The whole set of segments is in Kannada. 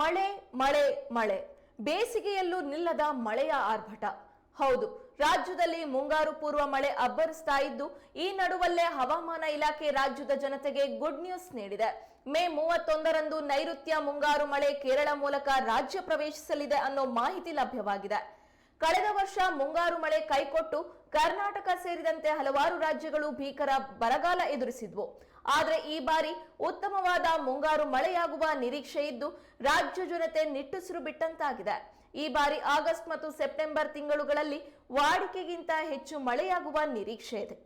ಮಳೆ ಮಳೆ ಮಳೆ. ಬೇಸಿಗೆಯಲ್ಲೂ ನಿಲ್ಲದ ಮಳೆಯ ಆರ್ಭಟ. ಹೌದು, ರಾಜ್ಯದಲ್ಲಿ ಮುಂಗಾರು ಪೂರ್ವ ಮಳೆ ಅಬ್ಬರಿಸ್ತಾ ಇದ್ದು, ಈ ನಡುವಲ್ಲೇ ಹವಾಮಾನ ಇಲಾಖೆ ರಾಜ್ಯದ ಜನತೆಗೆ ಗುಡ್ ನ್ಯೂಸ್ ನೀಡಿದೆ. ಮೇ ಮೂವತ್ತೊಂದರಂದು ನೈಋತ್ಯ ಮುಂಗಾರು ಮಳೆ ಕೇರಳ ಮೂಲಕ ರಾಜ್ಯ ಪ್ರವೇಶಿಸಲಿದೆ ಅನ್ನೋ ಮಾಹಿತಿ ಲಭ್ಯವಾಗಿದೆ. ಕಳೆದ ವರ್ಷ ಮುಂಗಾರು ಮಳೆ ಕೈಕೊಟ್ಟು ಕರ್ನಾಟಕ ಸೇರಿದಂತೆ ಹಲವಾರು ರಾಜ್ಯಗಳು ಭೀಕರ ಬರಗಾಲ ಎದುರಿಸಿದ್ವು. ಆದ್ರೆ ಈ ಬಾರಿ ಉತ್ತಮವಾದ ಮುಂಗಾರು ಮಳೆಯಾಗುವ ನಿರೀಕ್ಷೆ ಇದ್ದು ರಾಜ್ಯ ಜನತೆ ನಿಟ್ಟುಸಿರು ಬಿಟ್ಟಂತಾಗಿದೆ. ಈ ಬಾರಿ ಆಗಸ್ಟ್ ಮತ್ತು ಸೆಪ್ಟೆಂಬರ್ ತಿಂಗಳುಗಳಲ್ಲಿ ವಾಡಿಕೆಗಿಂತ ಹೆಚ್ಚು ಮಳೆಯಾಗುವ ನಿರೀಕ್ಷೆ ಇದೆ.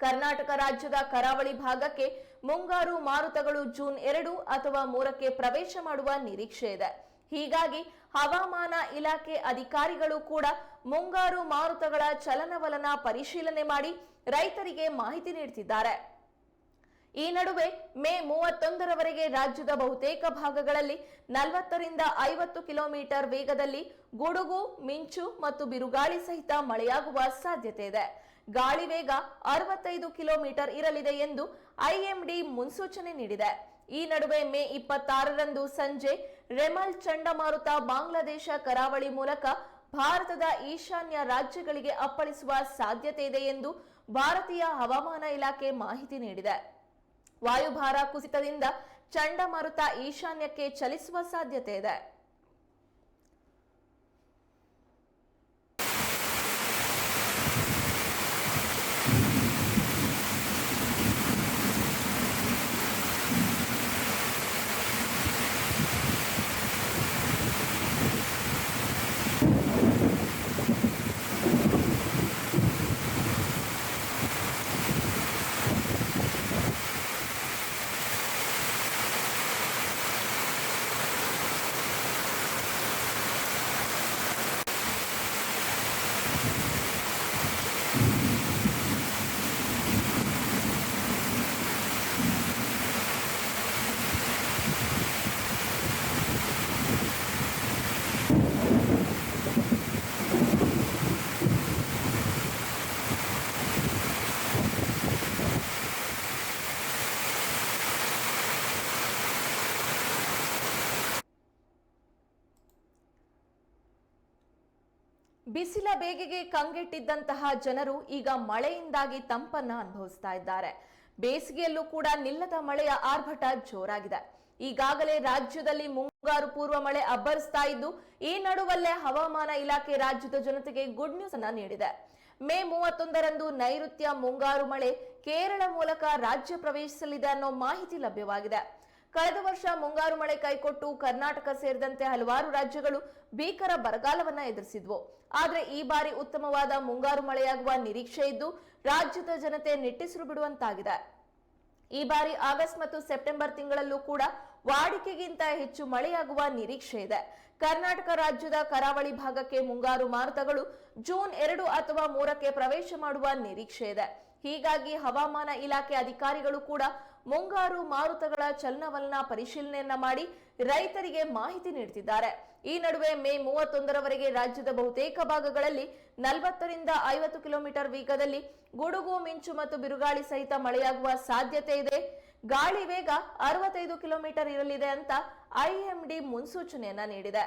ಕರ್ನಾಟಕ ರಾಜ್ಯದ ಕರಾವಳಿ ಭಾಗಕ್ಕೆ ಮುಂಗಾರು ಮಾರುತಗಳು ಜೂನ್ ಎರಡು ಅಥವಾ ಮೂರಕ್ಕೆ ಪ್ರವೇಶ ಮಾಡುವ ನಿರೀಕ್ಷೆ ಇದೆ. ಹೀಗಾಗಿ ಹವಾಮಾನ ಇಲಾಖೆ ಅಧಿಕಾರಿಗಳು ಕೂಡ ಮುಂಗಾರು ಮಾರುತಗಳ ಚಲನವಲನ ಪರಿಶೀಲನೆ ಮಾಡಿ ರೈತರಿಗೆ ಮಾಹಿತಿ ನೀಡುತ್ತಿದ್ದಾರೆ ಈ ನಡುವೆ ಮೇ ಮೂವತ್ತೊಂದರವರೆಗೆ ರಾಜ್ಯದ ಬಹುತೇಕ ಭಾಗಗಳಲ್ಲಿ ನಲವತ್ತರಿಂದ ಐವತ್ತು ಕಿಲೋಮೀಟರ್ ವೇಗದಲ್ಲಿ ಗುಡುಗು, ಮಿಂಚು ಮತ್ತು ಬಿರುಗಾಳಿ ಸಹಿತ ಮಳೆಯಾಗುವ ಸಾಧ್ಯತೆ ಇದೆ. ಗಾಳಿ ವೇಗ ಅರವತ್ತೈದು ಕಿಲೋಮೀಟರ್ ಇರಲಿದೆ ಎಂದು ಐಎಂಡಿ ಮುನ್ಸೂಚನೆ ನೀಡಿದೆ. ಈ ನಡುವೆ ಮೇ ಇಪ್ಪತ್ತಾರರಂದು ಸಂಜೆ ರೆಮಲ್ ಚಂಡಮಾರುತ ಬಾಂಗ್ಲಾದೇಶ ಕರಾವಳಿ ಮೂಲಕ ಭಾರತದ ಈಶಾನ್ಯ ರಾಜ್ಯಗಳಿಗೆ ಅಪ್ಪಳಿಸುವ ಸಾಧ್ಯತೆ ಇದೆ ಎಂದು ಭಾರತೀಯ ಹವಾಮಾನ ಇಲಾಖೆ ಮಾಹಿತಿ ನೀಡಿದೆ. ವಾಯುಭಾರ ಕುಸಿತದಿಂದ ಚಂಡಮಾರುತ ಈಶಾನ್ಯಕ್ಕೆ ಚಲಿಸುವ ಸಾಧ್ಯತೆ ಇದೆ. ಬಿಸಿಲ ಬೇಗೆಗೆ ಕಂಗೆಟ್ಟಿದ್ದಂತಹ ಜನರು ಈಗ ಮಳೆಯಿಂದಾಗಿ ತಂಪನ್ನ ಅನುಭವಿಸ್ತಾ ಇದ್ದಾರೆ. ಬೇಸಿಗೆಯಲ್ಲೂ ಕೂಡ ನಿಲ್ಲದ ಮಳೆಯ ಆರ್ಭಟ ಜೋರಾಗಿದೆ. ಈಗಾಗಲೇ ರಾಜ್ಯದಲ್ಲಿ ಮುಂಗಾರು ಪೂರ್ವ ಮಳೆ ಅಬ್ಬರಿಸ್ತಾ ಇದ್ದು, ಈ ನಡುವಲ್ಲೇ ಹವಾಮಾನ ಇಲಾಖೆ ರಾಜ್ಯದ ಜನತೆಗೆ ಗುಡ್ ನ್ಯೂಸ್ ಅನ್ನ ನೀಡಿದೆ. ಮೇ ಮೂವತ್ತೊಂದರಂದು ನೈಋತ್ಯ ಮುಂಗಾರು ಮಳೆ ಕೇರಳ ಮೂಲಕ ರಾಜ್ಯ ಪ್ರವೇಶಿಸಲಿದೆ ಅನ್ನೋ ಮಾಹಿತಿ ಲಭ್ಯವಾಗಿದೆ. ಕಳೆದ ವರ್ಷ ಮುಂಗಾರು ಮಳೆ ಕೈಕೊಟ್ಟು ಕರ್ನಾಟಕ ಸೇರಿದಂತೆ ಹಲವಾರು ರಾಜ್ಯಗಳು ಭೀಕರ ಬರಗಾಲವನ್ನ ಎದುರಿಸಿದ್ವು. ಆದರೆ ಈ ಬಾರಿ ಉತ್ತಮವಾದ ಮುಂಗಾರು ಮಳೆಯಾಗುವ ನಿರೀಕ್ಷೆ ಇದ್ದು ರಾಜ್ಯದ ಜನತೆ ನಿಟ್ಟಿಸಿರು ಬಿಡುವಂತಾಗಿದೆ. ಈ ಬಾರಿ ಆಗಸ್ಟ್ ಮತ್ತು ಸೆಪ್ಟೆಂಬರ್ ತಿಂಗಳಲ್ಲೂ ಕೂಡ ವಾಡಿಕೆಗಿಂತ ಹೆಚ್ಚು ಮಳೆಯಾಗುವ ನಿರೀಕ್ಷೆ ಇದೆ. ಕರ್ನಾಟಕ ರಾಜ್ಯದ ಕರಾವಳಿ ಭಾಗಕ್ಕೆ ಮುಂಗಾರು ಮಾರುತಗಳು ಜೂನ್ ಎರಡು ಅಥವಾ ಮೂರಕ್ಕೆ ಪ್ರವೇಶ ಮಾಡುವ ನಿರೀಕ್ಷೆ ಇದೆ. ಹೀಗಾಗಿ ಹವಾಮಾನ ಇಲಾಖೆ ಅಧಿಕಾರಿಗಳು ಕೂಡ ಮುಂಗಾರು ಮಾರುತಗಳ ಚಲನವಲನ ಪರಿಶೀಲನೆಯನ್ನ ಮಾಡಿ ರೈತರಿಗೆ ಮಾಹಿತಿ ನೀಡುತ್ತಿದ್ದಾರೆ ಈ ನಡುವೆ ಮೇ ಮೂವತ್ತೊಂದರವರೆಗೆ ರಾಜ್ಯದ ಬಹುತೇಕ ಭಾಗಗಳಲ್ಲಿ ನಲವತ್ತರಿಂದ ಐವತ್ತು ಕಿಲೋಮೀಟರ್ ವೇಗದಲ್ಲಿ ಗುಡುಗು, ಮಿಂಚು ಮತ್ತು ಬಿರುಗಾಳಿ ಸಹಿತ ಮಳೆಯಾಗುವ ಸಾಧ್ಯತೆ ಇದೆ. ಗಾಳಿ ವೇಗ ಅರವತ್ತೈದು ಕಿಲೋಮೀಟರ್ ಇರಲಿದೆ ಅಂತ ಐಎಂಡಿ ಮುನ್ಸೂಚನೆಯನ್ನ ನೀಡಿದೆ.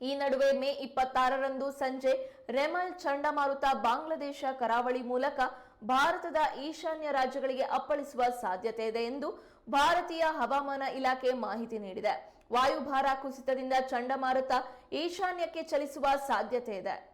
ಈ ನಡುವೆ ಮೇ ಇಪ್ಪತ್ತಾರರಂದು ಸಂಜೆ ರೆಮಲ್ ಚಂಡಮಾರುತ ಬಾಂಗ್ಲಾದೇಶ ಕರಾವಳಿ ಮೂಲಕ ಭಾರತದ ಈಶಾನ್ಯ ರಾಜ್ಯಗಳಿಗೆ ಅಪ್ಪಳಿಸುವ ಸಾಧ್ಯತೆ ಇದೆ ಎಂದು ಭಾರತೀಯ ಹವಾಮಾನ ಇಲಾಖೆ ಮಾಹಿತಿ ನೀಡಿದೆ. ವಾಯುಭಾರ ಕುಸಿತದಿಂದ ಚಂಡಮಾರುತ ಈಶಾನ್ಯಕ್ಕೆ ಚಲಿಸುವ ಸಾಧ್ಯತೆ ಇದೆ